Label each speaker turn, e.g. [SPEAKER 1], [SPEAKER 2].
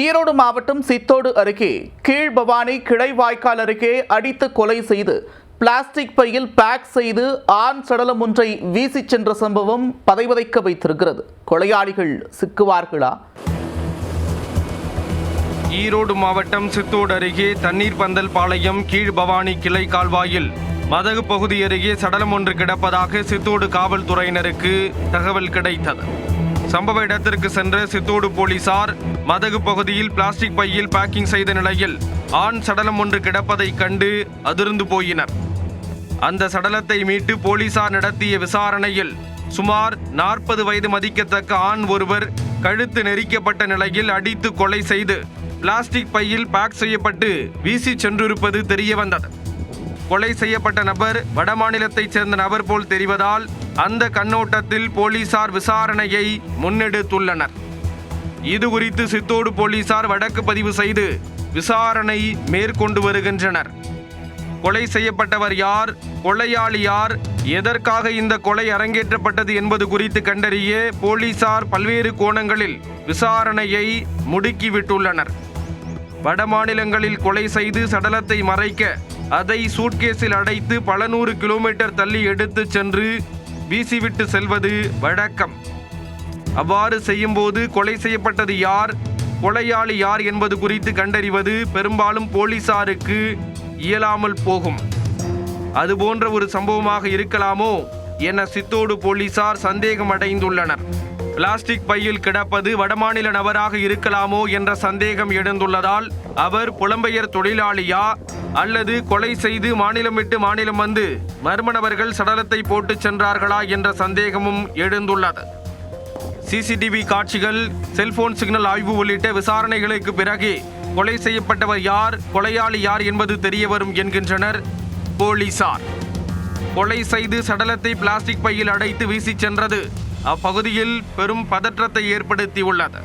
[SPEAKER 1] ஈரோடு மாவட்டம் சித்தோடு அருகே கீழ்பவானி கிளைவாய்க்கால் அருகே அடித்து கொலை செய்து பிளாஸ்டிக் பையில் பேக் செய்து ஆண் சடலம் ஒன்றை வீசிச் சென்ற சம்பவம் பதைவதைக்க வைத்திருக்கிறது. கொலையாளிகள் சிக்குவார்களா?
[SPEAKER 2] ஈரோடு மாவட்டம் சித்தோடு அருகே தண்ணீர் பந்தல் பாளையம் கீழ்பவானி கிளை கால்வாயில் மதகு பகுதி அருகே சடலம் ஒன்று கிடப்பதாக சித்தோடு காவல்துறையினருக்கு தகவல் கிடைத்தது. சம்பவ இடத்திற்கு சென்ற சித்தோடு போலீசார் மதகு பகுதியில் பிளாஸ்டிக் பையில் பேக்கிங் செய்த நிலையில் ஆண் சடலம் ஒன்று கிடப்பதைக் கண்டு அதிர்ந்து போயினர். அந்த சடலத்தை மீட்டு போலீசார் நடத்திய விசாரணையில் சுமார் நாற்பது வயது மதிக்கத்தக்க ஆண் ஒருவர் கழுத்து நெரிக்கப்பட்ட நிலையில் அடித்து கொலை செய்து பிளாஸ்டிக் பையில் பேக் செய்யப்பட்டு வீசி சென்றிருப்பது தெரியவந்தது. கொலை செய்யப்பட்ட நபர் வடமாநிலத்தைச் சேர்ந்த நபர் போல் தெரிவதால் அந்த கண்ணோட்டத்தில் போலீசார் விசாரணையை முன்னெடுத்துள்ளனர். இது குறித்து சித்தோடு போலீசார் வழக்கு பதிவு செய்து விசாரணை மேற்கொண்டு வருகின்றனர். கொலை செய்யப்பட்டவர் யார் கொலையாளி யார் எதற்காக இந்த கொலை அரங்கேற்றப்பட்டது என்பது குறித்து கண்டறிய போலீசார் பல்வேறு கோணங்களில் விசாரணையை முடுக்கிவிட்டுள்ளனர். வடமாநிலங்களில் கொலை செய்து சடலத்தை மறைக்க அதை சூட்கேஸில் அடைத்து பல நூறு கிலோமீட்டர் தள்ளி எடுத்துச் சென்று வீசிவிட்டு செல்வது வழக்கம். அவ்வாறு செய்யும்போது கொலை செய்யப்பட்டது யார்? கொலையாளி யார் என்பது குறித்து கண்டறிவது பெரும்பாலும் போலீசாருக்கு இயலாமல் போகும். அதுபோன்ற ஒரு சம்பவமாக இருக்கலாமோ என சித்தோடு போலீசார் சந்தேகம் அடைந்துள்ளனர். பிளாஸ்டிக் பையில் கிடப்பது வடமாநில நபராக இருக்கலாமோ என்ற சந்தேகம் எழுந்துள்ளதால் அவர் புலம்பெயர் தொழிலாளியா அல்லது கொலை செய்து மாநிலம் விட்டு மாநிலம் வந்து மர்மநபர்கள் சடலத்தை போட்டுச் சென்றார்களா என்ற சந்தேகமும் எழுந்துள்ளது. சிசிடிவி காட்சிகள் செல்போன் சிக்னல் ஆய்வு உள்ளிட்ட விசாரணைகளுக்கு பிறகு கொலை செய்யப்பட்டவர் யார் கொலையாளி யார் என்பது தெரிய வரும் என்கின்றனர் போலீசார். கொலை செய்து சடலத்தை பிளாஸ்டிக் பையில் அடைத்து வீசிச் சென்றது அப்பகுதியில் பெரும் பதற்றத்தை ஏற்படுத்தியுள்ளது.